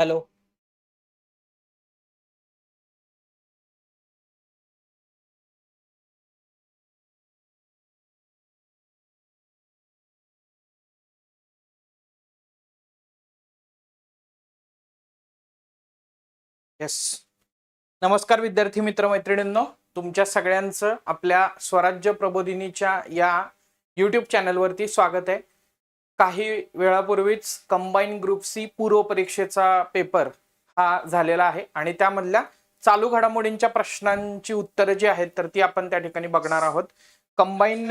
Hello. Yes नमस्कार विद्यार्थी मित्र मैत्रिणींनो. तुमच्या सगळ्यांचं आपल्या स्वराज्य प्रबोधिनीच्या या युट्यूब चॅनलवरती स्वागत आहे. काही वेळापूर्वीच कंबाईन ग्रुप सी पूर्व परीक्षेचा पेपर हा झालेला आहे. आणि त्यामधल्या चालू घडामोडींच्या प्रश्नांची उत्तरं जी आहेत तर ती आपण त्या ठिकाणी बघणार आहोत. कंबाईन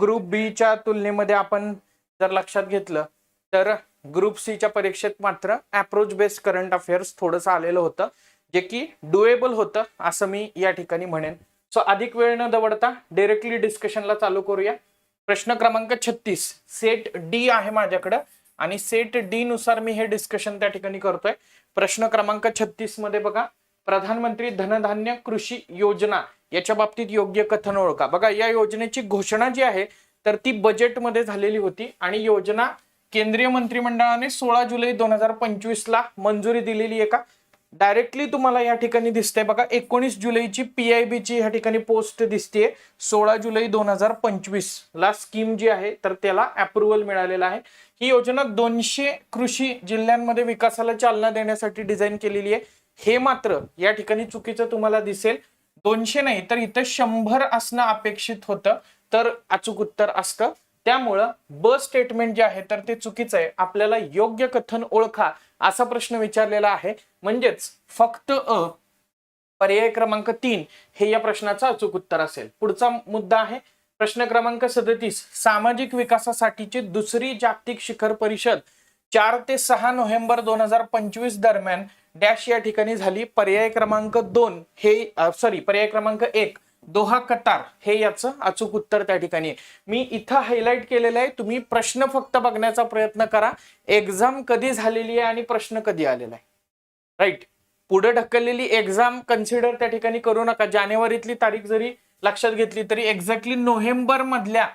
ग्रुप बीच्या तुलनेमध्ये आपण जर लक्षात घेतलं तर ग्रुप सीच्या परीक्षेत मात्र अप्रोच बेस्ड करंट अफेअर्स थोडंसं आलेलं होतं जे की डुएबल होतं असं मी या ठिकाणी म्हणेन. सो अधिक वेळ न दवडता डिरेक्टली डिस्कशनला चालू करूया. प्रश्न क्रमांक छत्तीस. सेट डी आहे माझ्याकडं आणि सेट डी नुसार मी हे डिस्कशन त्या ठिकाणी करतोय. प्रश्न क्रमांक छत्तीसमध्ये बघा. प्रधानमंत्री धनधान्य कृषी योजना याच्या बाबतीत योग्य कथन ओळखा. बघा या योजनेची घोषणा जी आहे तर ती बजेटमध्ये झालेली होती आणि योजना केंद्रीय मंत्रिमंडळाने सोळा जुलै दोन हजार पंचवीस ला मंजुरी दिलेली आहे का? डायरेक्टली तुम्हाला या ठिकाणी दिसते बघा एकोणीस जुलैची पी आय बी ची या ठिकाणी पोस्ट दिसते सोळा जुलै दोन हजार पंचवीस. ला स्कीम जी आहे तर त्याला अप्रुव्हल मिळालेला आहे. ही योजना दोनशे कृषी जिल्ह्यांमध्ये विकासाला चालना देण्यासाठी डिझाईन केलेली आहे. हे मात्र या ठिकाणी चुकीचं तुम्हाला दिसेल. दोनशे नाही तर इथं शंभर असणं अपेक्षित होतं. तर अचूक उत्तर असतं. त्यामुळं ब स्टेटमेंट जे आहे तर ते चुकीचं आहे. आपल्याला योग्य कथन ओळखा असा प्रश्न विचारलेला आहे. म्हणजेच फक्त अ पर्याय क्रमांक तीन हे या प्रश्नाचं अचूक उत्तर असेल. पुढचा मुद्दा आहे प्रश्न क्रमांक सदतीस सामाजिक विकासासाठीची दुसरी जागतिक शिखर परिषद चार ते सहा नोव्हेंबर दोन हजार पंचवीस दरम्यान डॅश या ठिकाणी झाली. पर्याय क्रमांक दोन हे सॉरी पर्याय क्रमांक एक दोहा कतार हे याचं अचूक उत्तर त्या ठिकाणी आहे. मी इथं हायलाइट केलेलं आहे तुम्ही प्रश्न फक्त बघण्याचा प्रयत्न करा. एक्झाम कधी झालेली आहे आणि प्रश्न कधी आलेला आहे? राईट पुढे ढकललेली एक्झाम कन्सिडर त्या ठिकाणी करू नका. जानेवारीतली तारीख जरी लक्षात घेतली तरी एक्झॅक्टली नोव्हेंबर मधल्या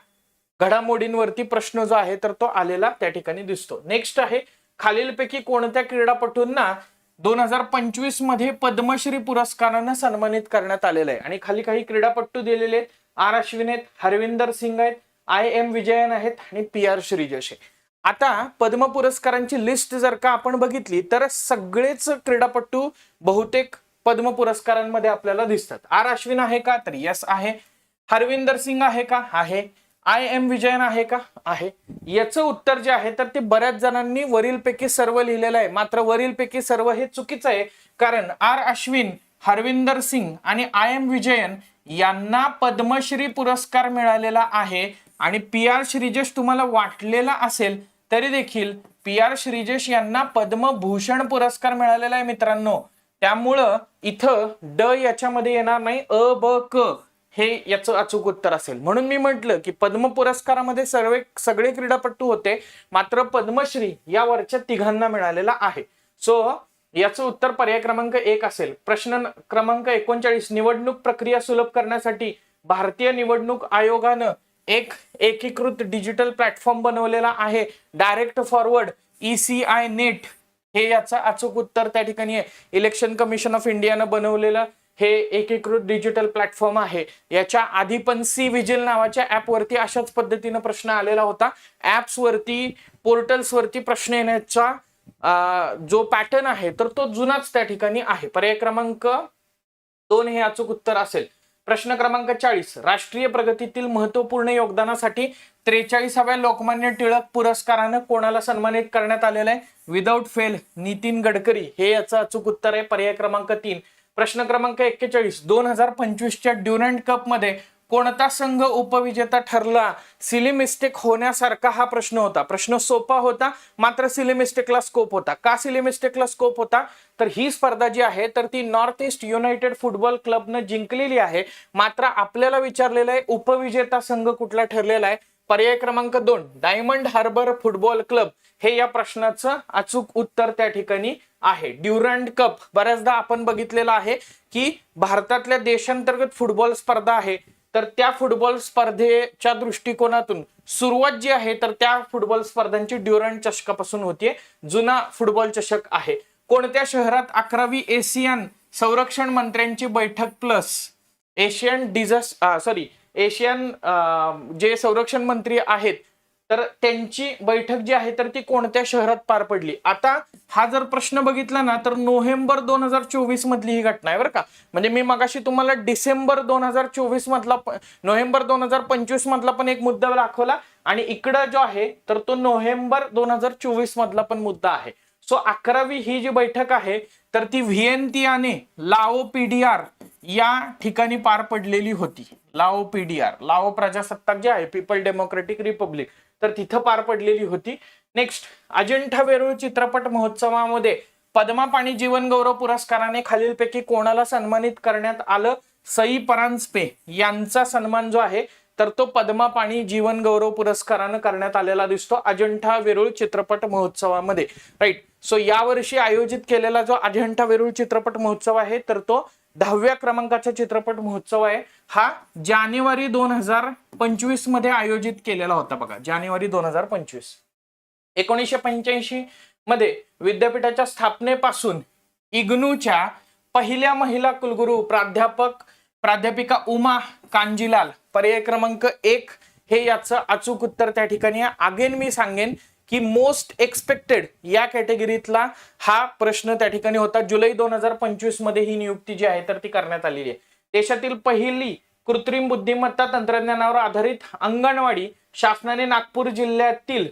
घडामोडींवरती प्रश्न जो आहे तर तो आलेला त्या ठिकाणी दिसतो. नेक्स्ट आहे खालीलपैकी कोणत्या क्रीडापटूंना दोन हजार पंचवीसमध्ये पद्मश्री पुरस्कारानं सन्मानित करण्यात आलेलं आहे? आणि खाली काही क्रीडापटू दिलेले आहेत. आर अश्विन आहेत हरविंदर सिंग आहेत आय एम विजयन आहेत आणि पी आर श्रीजश आहे आता पद्म पुरस्कारांची लिस्ट जर का आपण बघितली तर सगळेच क्रीडापटू बहुतेक पद्म पुरस्कारांमध्ये आपल्याला दिसतात. आर अश्विन आहे का? तर यस आहे. हरविंदर सिंग आहे का? आहे. आय एम विजयन आहे का? आहे. याचं उत्तर जे आहे तर ते बऱ्याच जणांनी वरीलपैकी सर्व लिहिलेलं आहे. मात्र वरीलपैकी सर्व हे चुकीचं आहे कारण आर अश्विन हरविंदर सिंग आणि आय एम विजयन यांना पद्मश्री पुरस्कार मिळालेला आहे. आणि पी आर श्रीजेश तुम्हाला वाटलेला असेल तरी देखील पी आर श्रीजेश यांना पद्मभूषण पुरस्कार मिळालेला आहे मित्रांनो. त्यामुळं इथं ड याच्यामध्ये येणार नाही अ ब क हे याचं अचूक उत्तर असेल. म्हणून मी म्हटलं की पद्म पुरस्कारामध्ये सर्व सगळे क्रीडापटू होते मात्र पद्मश्री या वरच्या तिघांना मिळालेला आहे. सो याचं उत्तर पर्याय क्रमांक एक असेल. प्रश्न क्रमांक एकोणचाळीस निवडणूक प्रक्रिया सुलभ करण्यासाठी भारतीय निवडणूक आयोगानं एक एकीकृत डिजिटल प्लॅटफॉर्म बनवलेला आहे. Direct forward E C I net हे याचं अचूक उत्तर त्या ठिकाणी आहे. इलेक्शन कमिशन ऑफ इंडियानं बनवलेलं हे एकीकृत डिजिटल प्लॅटफॉर्म आहे. याच्या आधी पण सी विजिल नावाच्या ऍपवरती अशाच पद्धतीनं प्रश्न आलेला होता. ऍप्सवरती पोर्टल्सवरती प्रश्न येण्याचा जो पॅटर्न आहे तर तो जुनाच त्या ठिकाणी आहे. पर्याय क्रमांक दोन हे अचूक उत्तर असेल. प्रश्न क्रमांक चाळीस. राष्ट्रीय प्रगतीतील महत्त्वपूर्ण योगदानासाठी त्रेचाळीसाव्या लोकमान्य टिळक पुरस्कारानं कोणाला सन्मानित करण्यात आलेलं आहे? Without fail Nitin Gadkari. हे याचं अचूक उत्तर आहे. पर्याय क्रमांक तीन. प्रश्न क्रमांक एक्केचाळीस. दोन हजार पंचवीसच्या ड्युरंट कपमध्ये कोणता संघ उपविजेता ठरला? सिली मिस्टेक होण्यासारखा हा प्रश्न होता. प्रश्न सोपा होता मात्र सिली मिस्टेकला स्कोप होता. का सिली मिस्टेकला स्कोप होता? तर ही स्पर्धा जी आहे तर ती नॉर्थ ईस्ट युनायटेड फुटबॉल क्लबनं जिंकलेली आहे. मात्र आपल्याला विचारलेलं आहे उपविजेता संघ कुठला ठरलेला आहे? पर्याय क्रमांक दोन डायमंड हार्बर फुटबॉल क्लब हे या प्रश्नाचं अचूक उत्तर त्या ठिकाणी आहे. ड्युरंड कप बऱ्याचदा आपण बघितलेलं आहे की भारतातल्या देशांतर्गत फुटबॉल स्पर्धा आहे. तर त्या फुटबॉल स्पर्धेच्या दृष्टिकोनातून सुरुवात जी आहे तर त्या फुटबॉल स्पर्धांची ड्युरंट चषकापासून होतीये. जुना फुटबॉल चषक आहे. कोणत्या शहरात अकरावी एशियन संरक्षण मंत्र्यांची बैठक plus Asian disas sorry Asian जे संरक्षण मंत्री आहेत तर त्यांची बैठक जी आहे तर ती कोणत्या शहरात पार पडली? आता हा जर प्रश्न बघितला ना तर नोव्हेंबर दोन हजार चोवीस मधली ही घटना आहे बरं का. म्हणजे मी मगाशी तुम्हाला डिसेंबर दोन हजार चोवीस मधला नोव्हेंबर दोन हजार पंचवीस मधला पण एक मुद्दा दाखवला. आणि इकडं जो आहे तर तो नोव्हेंबर दोन हजार चोवीस मधला पण मुद्दा आहे. सो अकरावी ही जी बैठक आहे तर ती व्हिएनतियाने लाओ पीडीआर या ठिकाणी पार पडलेली होती. लाओ पीडीआर लाओ प्रजासत्ताक जे आहे पीपल डेमोक्रेटिक रिपब्लिक. तर तिथं पार पडलेली होती. नेक्स्ट अजिंठा वेरूळ चित्रपट महोत्सवामध्ये पद्मा पाणी जीवनगौरव पुरस्काराने खालीलपैकी कोणाला सन्मानित करण्यात आलं? सई परांजपे यांचा सन्मान जो आहे तर तो पद्मा पाणी जीवन गौरव पुरस्कारानं करण्यात आलेला दिसतो अजिंठा वेरूळ चित्रपट महोत्सवामध्ये. राईट सो यावर्षी आयोजित केलेला जो अजिंठा वेरूळ चित्रपट महोत्सव आहे तर तो दहाव्या क्रमांकाचा चित्रपट महोत्सव आहे. हा जानेवारी दोन हजार पंचवीसमध्ये आयोजित केलेला होता बघा. जानेवारी दोन हजार पंचवीस. एकोणीसशे पंच्याऐंशी मध्ये विद्यापीठाच्या स्थापनेपासून इग्नूच्या पहिल्या महिला कुलगुरू प्राध्यापक प्राध्यापिका उमा कांजीलाल पर्याय क्रमांक एक हे याचं अचूक उत्तर त्या ठिकाणी आगेन अगेन मी सांगेन की मोस्ट एक्सपेक्टेड या कॅटेगरीतला हा प्रश्न त्या ठिकाणी होता. जुलै दोन हजार पंचवीसमध्ये ही नियुक्ती जी आहे तर ती करण्यात आलेली आहे. देशातील पहिली कृत्रिम बुद्धिमत्ता तंत्रज्ञानावर आधारित अंगणवाडी शासनाने नागपूर जिल्ह्यातील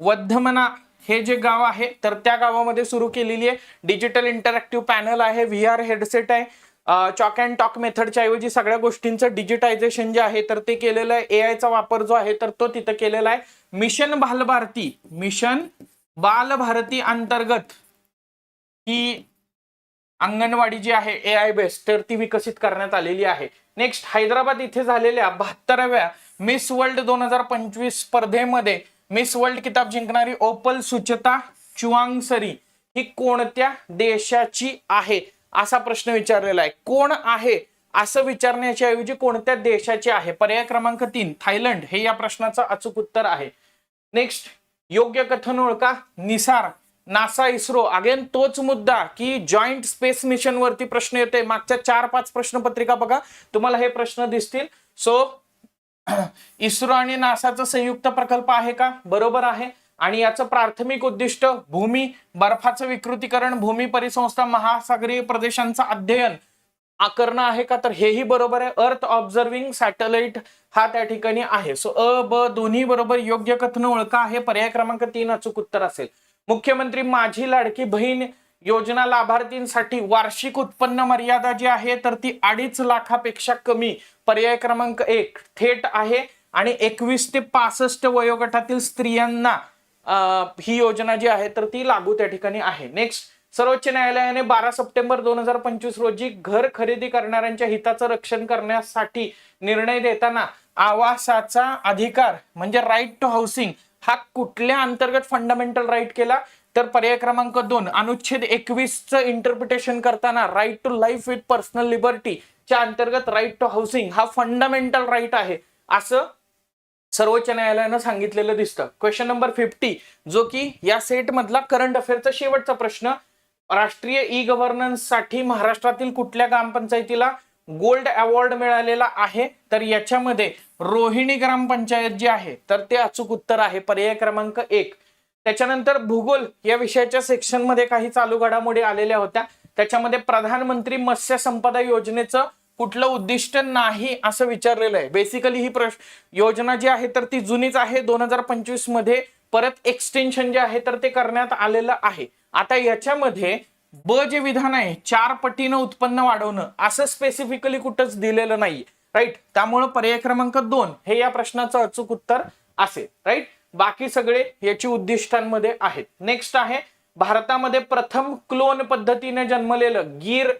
वद्धमना हे जे गाव आहे तर त्या गावामध्ये सुरू केलेली आहे. डिजिटल इंटरॅक्टिव्ह पॅनल आहे व्ही आर हेडसेट आहे. चॉक अँड टॉक मेथडच्या ऐवजी सगळ्या गोष्टींचं डिजिटायझेशन जे आहे तर ते केलेलं आहे. ए आयचा वापर जो आहे तर तो तिथं केलेला आहे. मिशन बालभारती. मिशन बालभारती अंतर्गत ही अंगणवाडी जी आहे ए आय बेस तर ती विकसित करण्यात आलेली आहे. नेक्स्ट हैदराबाद इथे झालेल्या बहात्तराव्या मिस वर्ल्ड दोन हजार पंचवीस स्पर्धेमध्ये मिस वर्ल्ड किताब जिंकणारी ओपल सुचता चुआंगसरी ही कोणत्या देशाची आहे? असा प्रश्न विचारलेला आहे. कोण आहे? असं विचारण्याच्या ऐवजी कोणत्या देशाची आहे? पर्याय क्रमांक तीन थायलंड हे या प्रश्नाचं अचूक उत्तर आहे. नेक्स्ट योग्य कथन ओळखा. निसार नासा इस्रो. अगेन तोच मुद्दा की जॉईंट स्पेस मिशन वरती प्रश्न येते मागच्या चार पाच प्रश्नपत्रिका बघा. तुम्हाला हे प्रश्न दिसतील. सो इस्रो आणि नासाचा संयुक्त प्रकल्प आहे का? बरोबर आहे. आणि याचं प्राथमिक उद्दिष्ट भूमी बर्फाचं विकृतीकरण भूमी परिसंस्था महासागरीय प्रदेशांचं अध्ययन. करणं आहे का? तर हेही बरोबर आहे. अर्थ ऑब्झर्विंग सॅटेलाइट हा त्या ठिकाणी आहे. सो अ ब दोन्ही बरोबर योग्य कथन ओळखा आहे. पर्याय क्रमांक तीन अचूक उत्तर असेल. मुख्यमंत्री माझी लाडकी बहीण योजना लाभार्थींसाठी वार्षिक उत्पन्न मर्यादा जी आहे तर ती अडीच लाखापेक्षा कमी. पर्याय क्रमांक एक थेट आहे. आणि एकवीस ते पासष्ट वयोगटातील स्त्रियांना ही योजना जी आहे तर ती लागू त्या ठिकाणी आहे. नेक्स्ट सर्वोच्च न्यायालयाने बारा सप्टेंबर दोन हजार पंचवीस रोजी घर खरेदी करणाऱ्यांच्या हिताचं रक्षण करण्यासाठी निर्णय देताना आवासाचा अधिकार म्हणजे राईट टू हाऊसिंग हा कुठल्या अंतर्गत फंडामेंटल राईट केला? तर पर्याय क्रमांक दोन अनुच्छेद एकवीसचं इंटरप्रिटेशन करताना right to life with personal liberty च्या अंतर्गत राईट टू हाऊसिंग हा फंडामेंटल राईट आहे. असं सर्वोच्च न्यायालयानं सांगितलेलं दिसतं. क्वेश्चन नंबर फिफ्टी जो की या सेट मधला करंट अफेअरचा शेवटचा प्रश्न राष्ट्रीय ई गव्हर्नन्ससाठी महाराष्ट्रातील कुठल्या ग्रामपंचायतीला गोल्ड अवॉर्ड मिळालेला आहे? तर याच्यामध्ये रोहिणी ग्रामपंचायत जी आहे तर ते अचूक उत्तर आहे पर्याय क्रमांक एक. त्याच्यानंतर भूगोल या विषयाच्या सेक्शनमध्ये काही चालू घडामोडी आलेल्या होत्या. त्याच्यामध्ये प्रधानमंत्री मत्स्य संपदा योजनेचं कुठलं उद्दिष्ट नाही असं विचारलेलं आहे. बेसिकली ही प्रश्न योजना जी आहे तर ती जुनीच आहे. दोन हजार पंचवीसमध्ये परत एक्सटेन्शन जे आहे तर ते करण्यात आलेलं आहे. आता याच्यामध्ये ब जे विधान आहे चार पटीनं उत्पन्न वाढवणं असं स्पेसिफिकली कुठंच दिलेलं नाही राईट त्यामुळं पर्याय क्रमांक दोन हे या प्रश्नाचं अचूक उत्तर असेल. राईट बाकी सगळे याची उद्दिष्टांमध्ये आहेत. नेक्स्ट आहे भारतामध्ये प्रथम क्लोन पद्धतीने जन्मलेलं गीर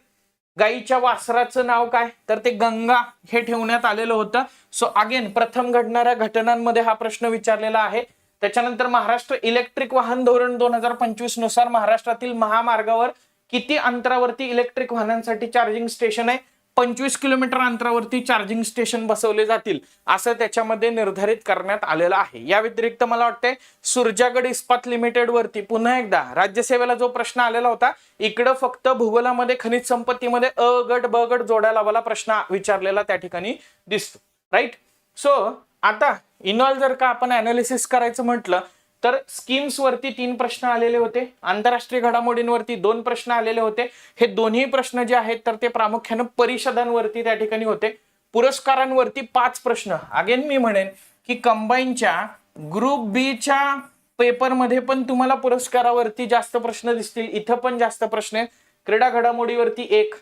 गाईच्या वासराचं नाव काय? तर ते गंगा हे ठेवण्यात आलेलं होतं. सो अगेन प्रथम घडणाऱ्या घटनांमध्ये हा प्रश्न विचारलेला आहे. त्याच्यानंतर महाराष्ट्र इलेक्ट्रिक वाहन धोरण दोन हजार पंचवीसनुसार महाराष्ट्रातील महामार्गावर किती अंतरावरती इलेक्ट्रिक वाहनांसाठी चार्जिंग स्टेशन आहे? पंचवीस किलोमीटर अंतरावरती चार्जिंग स्टेशन बसवले जातील असं त्याच्यामध्ये निर्धारित करण्यात आलेलं आहे. या व्यतिरिक्त मला वाटतंय सुरजागड इस्पात लिमिटेड वरती पुन्हा एकदा राज्यसेवेला जो प्रश्न आलेला होता इकडं फक्त भूगोलामध्ये खनिज संपत्तीमध्ये अ गट ब गट जोडायला वाला प्रश्न विचारलेला त्या ठिकाणी दिसतो. राईट सो आता इनॉल जर का आपण अनालिसिस करायचं म्हटलं तर स्कीम्सवरती तीन प्रश्न आलेले होते. आंतरराष्ट्रीय घडामोडींवरती दोन प्रश्न आलेले होते. हे दोन्ही प्रश्न जे आहेत तर ते प्रामुख्यानं परिषदांवरती त्या ठिकाणी होते. पुरस्कारांवरती पाच प्रश्न. अगेन मी म्हणेन की कंबाईनच्या ग्रुप बीच्या पेपरमध्ये पण तुम्हाला पुरस्कारावरती जास्त प्रश्न दिसतील. इथं पण जास्त प्रश्न आहेत. क्रीडा घडामोडीवरती एक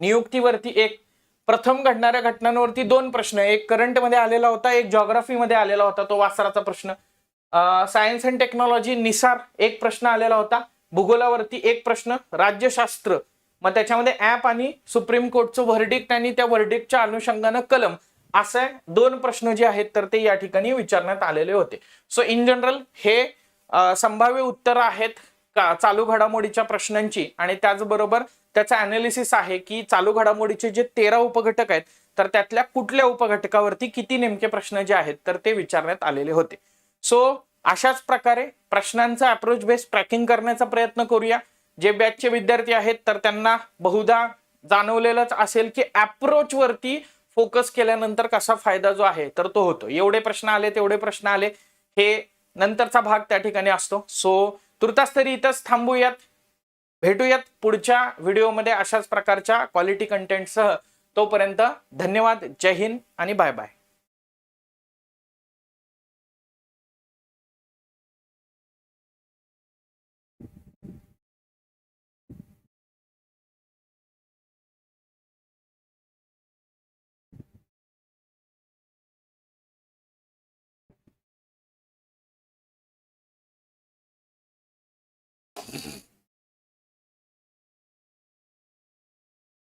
नियुक्तीवरती एक प्रथम घडणाऱ्या घटनांवरती दोन प्रश्न एक करंटमध्ये आलेला होता एक जॉग्राफीमध्ये आलेला होता तो वासराचा प्रश्न. सायन्स अँड टेक्नॉलॉजी निसार एक प्रश्न आलेला होता. भूगोलावरती एक प्रश्न राज्यशास्त्र. मग त्याच्यामध्ये ऍप आणि सुप्रीम कोर्टचं व्हर्डिक्ट आणि त्या व्हर्डिक्टच्या अनुषंगानं कलम असे दोन प्रश्न जे आहेत तर ते या ठिकाणी विचारण्यात आलेले होते. सो इन जनरल हे संभाव्य उत्तर आहेत का? चालू घडामोडीच्या प्रश्नांची. आणि त्याचबरोबर त्याचं अनालिसिस आहे की चालू घडामोडीचे जे तेरा उपघटक आहेत तर त्यातल्या कुठल्या उपघटकावरती किती नेमके प्रश्न जे आहेत तर ते विचारण्यात आलेले होते. सो अशाच प्रकारे प्रश्नांचा अप्रोच बेस ट्रॅकिंग करण्याचा प्रयत्न करूया. जे बॅचचे विद्यार्थी आहेत तर त्यांना बहुधा जाणवलेलंच असेल की अप्रोच वरती फोकस केल्यानंतर कसा फायदा जो आहे तर तो होतो. एवढे प्रश्न आले तेवढे प्रश्न आले. हे नंतरचा भाग त्या ठिकाणी असतो. सो तुर्तास तरी इथंच थांबूयात. भेटूयात पुढच्या व्हिडिओमध्ये अशाच प्रकारच्या क्वालिटी कंटेंटसह तोपर्यंत धन्यवाद. जय हिंद आणि बाय बाय